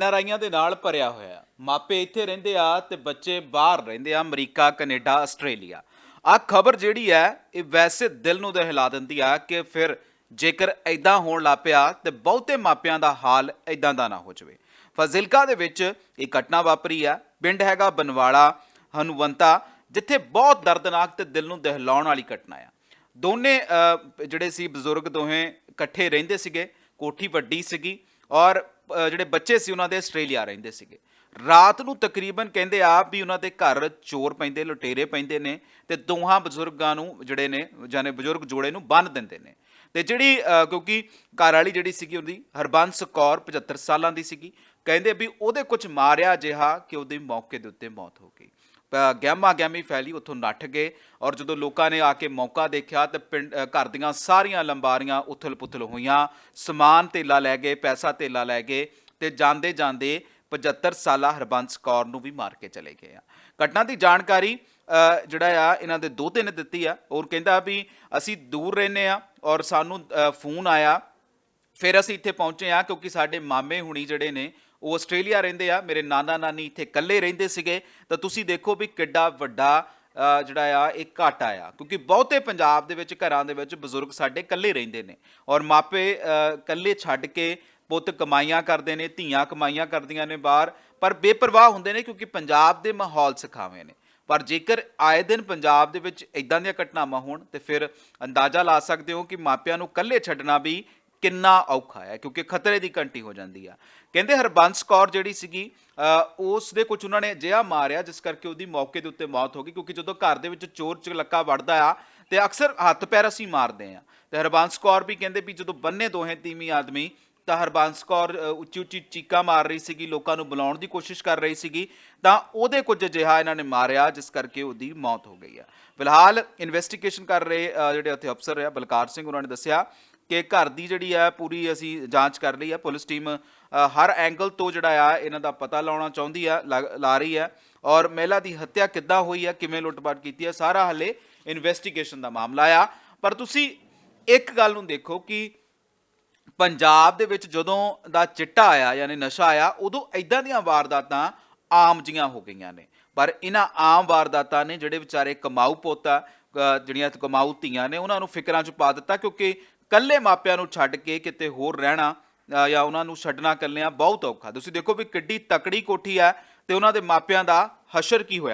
ਨਰਾਈਆਂ ਦੇ ਨਾਲ ਭਰਿਆ ਹੋਇਆ। ਮਾਪੇ ਇੱਥੇ ਰਹਿੰਦੇ ਆ ਤੇ ਬੱਚੇ ਬਾਹਰ ਰਹਿੰਦੇ ਆ, ਅਮਰੀਕਾ, ਕੈਨੇਡਾ, ਆਸਟ੍ਰੇਲੀਆ। ਆ ਖਬਰ ਜਿਹੜੀ ਹੈ, ਇਹ ਵੈਸੇ ਦਿਲ ਨੂੰ ਦਹਿਲਾ ਦਿੰਦੀ ਆ ਕਿ ਫਿਰ ਜੇਕਰ ਐਦਾਂ ਹੋਣ ਲੱਪਿਆ ਤੇ ਬਹੁਤੇ ਮਾਪਿਆਂ ਦਾ ਹਾਲ ਐਦਾਂ ਦਾ ਨਾ ਹੋ ਜਾਵੇ। ਫਜ਼ਿਲਕਾ ਦੇ ਵਿੱਚ ਇਹ ਘਟਨਾ ਵਾਪਰੀ ਆ। ਪਿੰਡ ਹੈਗਾ ਬਨਵਾਲਾ, ਹਨੂਵੰਤਾ, ਜਿੱਥੇ ਬਹੁਤ ਦਰਦਨਾਕ ਤੇ ਦਿਲ ਨੂੰ ਦਹਿਲਾਉਣ ਵਾਲੀ ਘਟਨਾ ਆ। ਦੋਨੇ ਜਿਹੜੇ ਸੀ ਬਜ਼ੁਰਗ ਦੋਹੇ ਇਕੱਠੇ ਰਹਿੰਦੇ ਸੀਗੇ, ਕੋਠੀ ਵੱਡੀ ਸੀਗੀ ਔਰ ਜਿਹੜੇ ਬੱਚੇ ਸੀ ਉਹਨਾਂ ਦੇ ਆਸਟ੍ਰੇਲੀਆ ਰਹਿੰਦੇ ਸੀਗੇ। ਰਾਤ ਨੂੰ ਤਕਰੀਬਨ ਕਹਿੰਦੇ ਆ ਵੀ ਉਹਨਾਂ ਦੇ ਘਰ ਚੋਰ ਪੈਂਦੇ ਲੁਟੇਰੇ ਪੈਂਦੇ ਨੇ ਤੇ ਦੋਹਾਂ ਬਜ਼ੁਰਗਾਂ ਨੂੰ ਜਿਹੜੇ ਨੇ ਜਾਨੇ ਬਜ਼ੁਰਗ ਜੋੜੇ ਨੂੰ ਬੰਨ ਦਿੰਦੇ ਨੇ। ਤੇ ਜਿਹੜੀ ਅ, ਕਿਉਂਕਿ ਘਰ ਵਾਲੀ ਜਿਹੜੀ ਸੀਗੀ ਉਹਦੀ ਹਰਬੰਸ ਕੌਰ 75 ਸਾਲਾਂ ਦੀ ਸੀਗੀ ਕਹਿੰਦੇ ਵੀ ਉਹਦੇ ਕੁਝ ਮਾਰਿਆ ਜਿਹਾ ਕਿ ਉਹਦੀ ਮੌਕੇ ਦੇ ਉੱਤੇ ਮੌਤ ਹੋ ਗਈ। ਗਹਿਮਾ ਗਹਿਮੀ ਫੈਲੀ, ਉੱਥੋਂ ਨੱਠ ਗਏ ਔਰ ਜਦੋਂ ਲੋਕਾਂ ਨੇ ਆ ਕੇ ਮੌਕਾ ਦੇਖਿਆ ਤੇ ਪਿੰਡ ਘਰ ਦੀਆਂ ਸਾਰੀਆਂ ਲੰਬਾਰੀਆਂ ਉਥਲ-ਪੁਥਲ ਹੋਈਆਂ, ਸਮਾਨ ਧੇਲਾ ਲੈ ਗਏ, ਪੈਸਾ ਧੇਲਾ ਲੈ ਗਏ ਤੇ ਜਾਂਦੇ ਜਾਂਦੇ 75 ਸਾਲਾ ਹਰਬੰਸ ਕੌਰ ਨੂੰ ਵੀ ਮਾਰ ਕੇ ਚਲੇ ਗਏ ਆ। ਘਟਨਾ ਦੀ ਜਾਣਕਾਰੀ ਜਿਹੜਾ ਆ, ਇਹਨਾਂ ਦੇ ਦੋਤੇ ਨੇ ਦਿੱਤੀ ਆ। ਔਰ ਕਹਿੰਦਾ ਵੀ ਅਸੀਂ ਦੂਰ ਰਹਿੰਦੇ ਆ ਔਰ ਸਾਨੂੰ ਫੋਨ ਆਇਆ ਫਿਰ ਅਸੀਂ ਇੱਥੇ ਪਹੁੰਚੇ ਆ ਕਿਉਂਕਿ ਸਾਡੇ ਮਾਮੇ ਹੁਣੀ ਜਿਹੜੇ ਨੇ, ਉਹ ਆਸਟ੍ਰੇਲੀਆ ਰਹਿੰਦੇ ਆ, ਮੇਰੇ ਨਾਨਾ ਨਾਨੀ ਇੱਥੇ ਇਕੱਲੇ ਰਹਿੰਦੇ ਸੀਗੇ। ਤਾਂ ਤੁਸੀਂ ਦੇਖੋ ਵੀ ਕਿੱਡਾ ਵੱਡਾ ਜਿਹੜਾ ਆ, ਇਹ ਘਾਟਾ ਆ। ਕਿਉਂਕਿ ਬਹੁਤੇ ਪੰਜਾਬ ਦੇ ਵਿੱਚ, ਘਰਾਂ ਦੇ ਵਿੱਚ ਬਜ਼ੁਰਗ ਸਾਡੇ ਇਕੱਲੇ ਰਹਿੰਦੇ ਨੇ। ਔਰ ਮਾਪੇ ਇਕੱਲੇ ਛੱਡ ਕੇ ਪੁੱਤ ਕਮਾਈਆਂ ਕਰਦੇ ਨੇ, ਧੀਆਂ ਕਮਾਈਆਂ ਕਰਦੀਆਂ ਨੇ ਬਾਹਰ। ਪਰ ਬੇਪਰਵਾਹ ਹੁੰਦੇ ਨੇ ਕਿਉਂਕਿ ਪੰਜਾਬ ਦੇ ਮਾਹੌਲ ਸਿਖਾਵੇਂ ਨੇ। ਪਰ ਜੇਕਰ ਆਏ ਦਿਨ ਪੰਜਾਬ ਦੇ ਵਿੱਚ ਇਦਾਂ ਦੀਆਂ ਘਟਨਾਵਾਂ ਹੋਣ, ਤੇ ਫਿਰ ਅੰਦਾਜ਼ਾ ਲਾ ਸਕਦੇ ਹੋ ਕਿ ਮਾਪਿਆਂ ਨੂੰ ਇਕੱਲੇ ਛੱਡਣਾ ਵੀ ਕਿੰਨਾ ਔਖਾ ਹੈ, ਕਿਉਂਕਿ ਖਤਰੇ ਦੀ ਘੰਟੀ ਹੋ ਜਾਂਦੀ ਆ। ਕਹਿੰਦੇ ਹਰਬੰਸ ਕੌਰ ਜਿਹੜੀ ਸੀਗੀ ਉਸ ਦੇ ਕੁਝ ਉਹਨਾਂ ਨੇ ਜਿਹਾ ਮਾਰਿਆ, ਜਿਸ ਕਰਕੇ ਉਹਦੀ ਮੌਕੇ ਦੇ ਉੱਤੇ ਮੌਤ ਹੋ ਗਈ, ਕਿਉਂਕਿ ਜਦੋਂ ਘਰ ਦੇ ਵਿੱਚ ਚੋਰ ਚਲੱਕਾ ਵੜਦਾ ਆ, ਤੇ ਅਕਸਰ ਹੱਥ ਪੈਰ ਅਸੀਂ ਮਾਰਦੇ ਆ। ਤੇ ਹਰਬੰਸ ਕੌਰ ਵੀ ਕਹਿੰਦੇ ਵੀ ਜਦੋਂ ਬੰਨੇ ਦੋਹੇ ਤੀਵੀਂ ਆਦਮੀ, ਤਾਂ ਹਰਬੰਸ ਕੌਰ ਉੱਚੀ ਉੱਚੀ ਚੀਕਾਂ ਮਾਰ ਰਹੀ ਸੀਗੀ, ਲੋਕਾਂ ਨੂੰ ਬੁਲਾਉਣ ਦੀ ਕੋਸ਼ਿਸ਼ ਕਰ ਰਹੀ ਸੀਗੀ, ਤਾਂ ਉਹਦੇ ਕੁਝ ਅਜਿਹਾ ਇਹਨਾਂ ਨੇ ਮਾਰਿਆ, ਜਿਸ ਕਰਕੇ ਉਹਦੀ ਮੌਤ ਹੋ ਗਈ ਆ। ਫਿਲਹਾਲ ਇਨਵੈਸਟੀਗੇਸ਼ਨ ਕਰ ਰਹੇ ਜਿਹੜੇ ਉੱਥੇ ਅਫਸਰ ਆ, ਬਲਕਾਰ ਸਿੰਘ, ਉਹਨਾਂ ਨੇ ਦੱਸਿਆ ਕਿ ਘਰ ਦੀ ਜਿਹੜੀ ਆ ਪੂਰੀ ਅਸੀਂ ਜਾਂਚ ਕਰ ਲਈ ਆ, ਪੁਲਿਸ ਟੀਮ ਹਰ ਐਂਗਲ ਤੋਂ ਜਿਹੜਾ ਆ ਇਹਨਾਂ ਦਾ ਪਤਾ ਲਾਉਣਾ ਚਾਹੁੰਦੀ ਆ, ਲਾ ਲਾ ਰਹੀ ਆ। ਔਰ ਮਹਿਲਾ ਦੀ ਹੱਤਿਆ ਕਿੱਦਾਂ ਹੋਈ ਆ, ਕਿਵੇਂ ਲੁੱਟਪਾਟ ਕੀਤੀ ਆ, ਸਾਰਾ ਹਲੇ ਇਨਵੈਸਟੀਗੇਸ਼ਨ ਦਾ ਮਾਮਲਾ ਆ। ਪਰ ਤੁਸੀਂ ਇੱਕ ਗੱਲ ਨੂੰ ਦੇਖੋ ਕਿ ਪੰਜਾਬ ਦੇ ਵਿੱਚ ਜਦੋਂ ਦਾ ਚਿੱਟਾ ਆਇਆ ਯਾਨੀ ਨਸ਼ਾ ਆਇਆ, ਉਦੋਂ ਐਦਾਂ ਦੀਆਂ ਵਾਰਦਾਤਾਂ ਆਮ ਜੀਆਂ ਹੋ ਗਈਆਂ ਨੇ। ਪਰ ਇਹਨਾਂ ਆਮ ਵਾਰਦਾਤਾਂ ਨੇ ਜਿਹੜੇ ਵਿਚਾਰੇ ਕਮਾਊ ਪੋਤਾ ਜਿਹੜੀਆਂ ਕਮਾਊ ਧੀਆਂ ਨੇ, ਉਹਨਾਂ ਨੂੰ ਫਿਕਰਾਂ 'ਚ ਪਾ ਦਿੱਤਾ ਕਿਉਂਕਿ ਕੱਲੇ ਮਾਪਿਆਂ ਨੂੰ ਛੱਡ ਕੇ ਕਿਤੇ ਹੋਰ ਰਹਿਣਾ ਜਾਂ ਉਹਨਾਂ ਨੂੰ ਛੱਡਣਾ ਕੱਲਿਆਂ ਬਹੁਤ ਔਖਾ। ਤੁਸੀਂ ਦੇਖੋ ਵੀ ਕਿੱਡੀ ਤਕੜੀ ਕੋਠੀ ਹੈ ਤੇ ਉਹਨਾਂ ਦੇ ਮਾਪਿਆਂ ਦਾ ਹਸ਼ਰ ਕੀ ਹੋਇਆ?